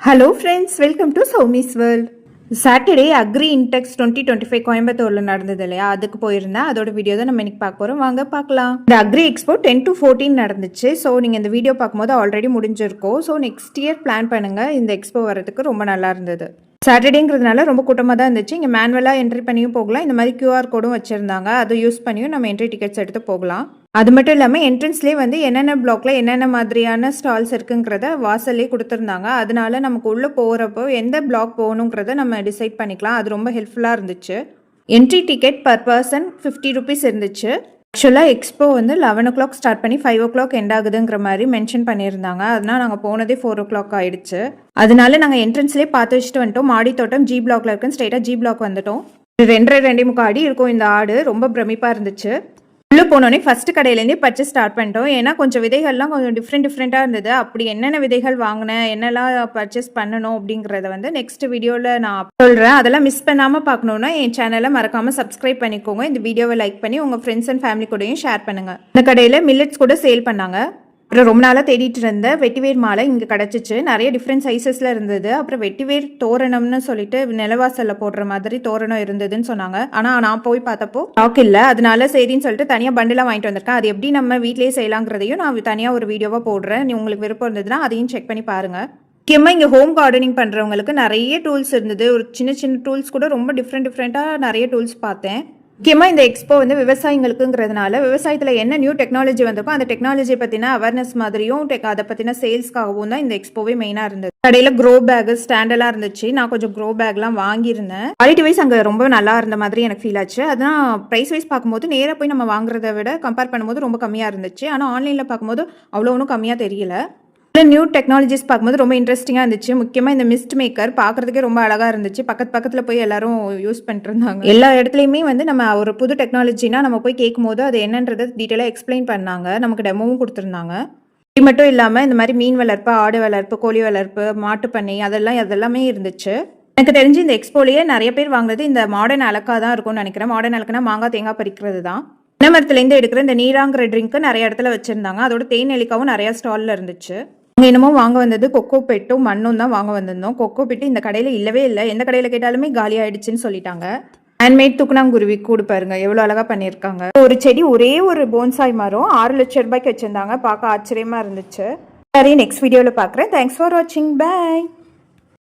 Hello friends welcome to Soumi's world Saturday agri Intex twenty twenty five கோயம்புத்தூரில் நடந்தது இல்லையா அதுக்கு போயிருந்தேன் அதோட வீடியோ தான் நம்ம இன்னைக்கு பார்க்க போகிறோம் வாங்க பார்க்கலாம். இந்த agri expo ten to fourteen நடந்துச்சு. ஸோ நீங்கள் இந்த வீடியோ பார்க்கும்போது ஆல்ரெடி முடிஞ்சிருக்கும். ஸோ நெக்ஸ்ட் இயர் பிளான் பண்ணுங்கள் இந்த எக்ஸ்போ வரதுக்கு ரொம்ப நல்லா இருந்தது. சாட்டர்டேங்கிறதுனால ரொம்ப கூட்டமாக தான் இருந்துச்சு. இங்கே மேனுவலாக என்ட்ரி பண்ணியும் போகலாம். இந்த மாதிரி கியூஆர் கோடும் வச்சுருந்தாங்க. அதை யூஸ் பண்ணியும் நம்ம என்ட்ரி டிக்கெட்ஸ் எடுத்து போகலாம். அது மட்டும் இல்லாமல் என்ட்ரன்ஸ்லேயே வந்து என்னென்ன பிளாக்ல என்னென்ன மாதிரியான ஸ்டால்ஸ் இருக்குங்கிறத வாசல்லே கொடுத்துருந்தாங்க. அதனால நமக்கு உள்ளே போகிறப்போ எந்த பிளாக் போகணுங்கிறத நம்ம டிசைட் பண்ணிக்கலாம். அது ரொம்ப ஹெல்ப்ஃபுல்லாக இருந்துச்சு. Entry ticket per person fifty rupees இருந்துச்சு. ஆக்சுவலாக எக்ஸ்போ வந்து லெவன் ஓ கிளாக் ஸ்டார்ட் பண்ணி ஃபைவ் ஓ கிளாக் எண்ட் ஆகுதுங்கிற மாதிரி மென்ஷன் பண்ணியிருந்தாங்க. அதனால் நாங்கள் போனதே ஃபோர் ஓ கிளாக் ஆயிடுச்சு. அதனால நாங்கள் என்ட்ரன்ஸ்லேயே பார்த்து வச்சுட்டு வந்துட்டோம். மாடி தோட்டம் ஜி பிளாக்ல இருக்குன்னு ஸ்ட்ரைட்டாக ஜி பிளாக் வந்துட்டோம். ரெண்டரை ரெண்டே முக்கால் அடி இருக்கும் இந்த ஆடு. ரொம்ப பிரமிப்பாக இருந்துச்சு. உள்ளே போனோடனே ஃபஸ்ட்டு கடையிலேருந்தே பர்ச்சேஸ் ஸ்டார்ட் பண்ணிட்டோம். ஏன்னா கொஞ்சம் விதைகள்லாம் கொஞ்சம் டிஃப்ரெண்ட் டிஃப்ரெண்ட்டாக இருந்தது. அப்படி என்னென்ன விதைகள் வாங்கினேன் என்னெல்லாம் பர்ச்சேஸ் பண்ணணும் அப்படிங்கிறத வந்து நெக்ஸ்ட் வீடியோவில் நான் சொல்கிறேன் அதெல்லாம் மிஸ் பண்ணாமல் பார்க்கணுன்னா என் சேனலை மறக்காமல் சப்ஸ்கிரைப் பண்ணிக்கோங்க. இந்த வீடியோவை லைக் பண்ணி உங்கள் ஃப்ரெண்ட்ஸ் அண்ட் ஃபேமிலி கூடயும் ஷேர் பண்ணுங்கள் இந்த கடையில் மில்லட்ஸ் கூட சேல் பண்ணாங்க. அப்புறம் ரொம்ப நாளாக தேடிட்டு இருந்த வெட்டிவேர் மாலை இங்கே கிடச்சிச்சு. நிறைய டிஃப்ரெண்ட் சைஸஸில் இருந்தது. அப்புறம் வெட்டிவேர் தோரணம்னு சொல்லிட்டு நிலவாசலில் போடுற மாதிரி தோரணம் இருந்ததுன்னு சொன்னாங்க. ஆனால் நான் போய் பார்த்தப்போ ஸ்டாக் இல்லை. அதனால சரின்னு சொல்லிட்டு தனியாக பண்டிலாக வாங்கிட்டு வந்திருக்கேன். அது எப்படி நம்ம வீட்லேயே செய்யலாங்கிறதையும் நான் தனியாக ஒரு வீடியோவாக போடுறேன். நீ உங்களுக்கு விருப்பம் இருந்ததுன்னா அதையும் செக் பண்ணி பாருங்கள் முக்கியமாக இங்கே ஹோம் கார்டனிங் பண்ணுறவங்களுக்கு நிறைய டூல்ஸ் இருந்தது. ஒரு சின்ன சின்ன டூல்ஸ் கூட ரொம்ப டிஃப்ரெண்ட் டிஃப்ரெண்ட்டாக நிறைய டூல்ஸ் பார்த்தேன். முக்கியமாக இந்த எக்ஸ்போ வந்து விவசாயிங்களுக்குங்கிறதுனால விவசாயத்தில் என்ன நியூ டெக்னாலஜி வந்திருக்கோ அந்த டெக்னாலஜி பற்றின அவேர்னஸ் மாதிரியும் டெக் அதை பற்றின சேல்ஸ்க்காகவும் தான் இந்த எக்ஸ்போவே மெயினாக இருந்தது. கடையில் க்ரோ பேக் ஸ்டாண்டெல்லாம் இருந்துச்சு. நான் கொஞ்சம் க்ரோ பேக்லாம் வாங்கியிருந்தேன். குவாலிட்டி வைஸ் அங்கே ரொம்ப நல்லா இருந்த மாதிரி எனக்கு ஃபீல் ஆச்சு. அதான் ப்ரைஸ் வைஸ் பார்க்கும்போது நேராக போய் நம்ம வாங்குறத விட கம்பேர் பண்ணும்போது ரொம்ப கம்மியாக இருந்துச்சு. ஆனால் ஆன்லைனில் பார்க்கும்போது அவ்வளோ ஒன்றும் கம்மியாக தெரியல. நியூ டெக்னாலஜிஸ் பார்க்கும்போது ரொம்ப இன்ட்ரெஸ்டிங்காக இருந்துச்சு. முக்கியமாக இந்த மிஸ்ட் மேக்கர் பார்க்குறதுக்கே ரொம்ப அழகாக இருந்துச்சு. பக்கத்து பக்கத்தில் போய் எல்லாரும் யூஸ் பண்ணிட்டு இருந்தாங்க எல்லா இடத்துலையுமே வந்து நம்ம ஒரு புது டெக்னாலஜினா நம்ம போய் கேட்கும்போது அது என்னன்றதை டீட்டெயிலாக எக்ஸ்பிளைன் பண்ணாங்க. நமக்கு டெமோவும் கொடுத்துருந்தாங்க. இது மட்டும் இல்லாமல் இந்த மாதிரி மீன் வளர்ப்பு ஆடு வளர்ப்பு கோழி வளர்ப்பு மாட்டுப் அதெல்லாம் அதெல்லாமே இருந்துச்சு. எனக்கு தெரிஞ்சு இந்த எக்ஸ்போலேயே நிறைய பேர் வாங்குறது இந்த மாடர்ன் அலக்கா தான் இருக்கும்னு நினைக்கிறேன். மாடர்ன் அலக்குனா மாங்காய் தேங்காய் பறிக்கிறது தான். தென்னைமரத்துலேருந்து எடுக்கிற இந்த நீராங்கிற ட்ரிங்க்கு நிறைய இடத்துல வச்சுருந்தாங்க. அதோட தேன் நெல்லிக்காவும் நிறையா ஸ்டாலில் இருந்துச்சு. என்னமோ வாங்க வந்தது கொக்கோ பெட்டும் மண்ணும் தான் வாங்க வந்திருந்தோம். கொக்கோ பெட்டு இந்த கடையில் இல்லவே இல்லை. எந்த கடையில் கேட்டாலுமே காலி ஆயிடுச்சுன்னு சொல்லிட்டாங்க. ஹேண்ட்மேட் துக்குனாங்குருவி கூடு பாருங்க. எவ்வளோ அழகாக பண்ணியிருக்காங்க. ஒரு செடி ஒரே ஒரு போன்சாய் மரம். ஆறு லட்சம் ரூபாய்க்கு வச்சிருந்தாங்க. பார்க்க ஆச்சரியமா இருந்துச்சு. சரி நெக்ஸ்ட் வீடியோவில் பார்க்குறேன் தேங்க்ஸ் ஃபார் வாட்சிங் பை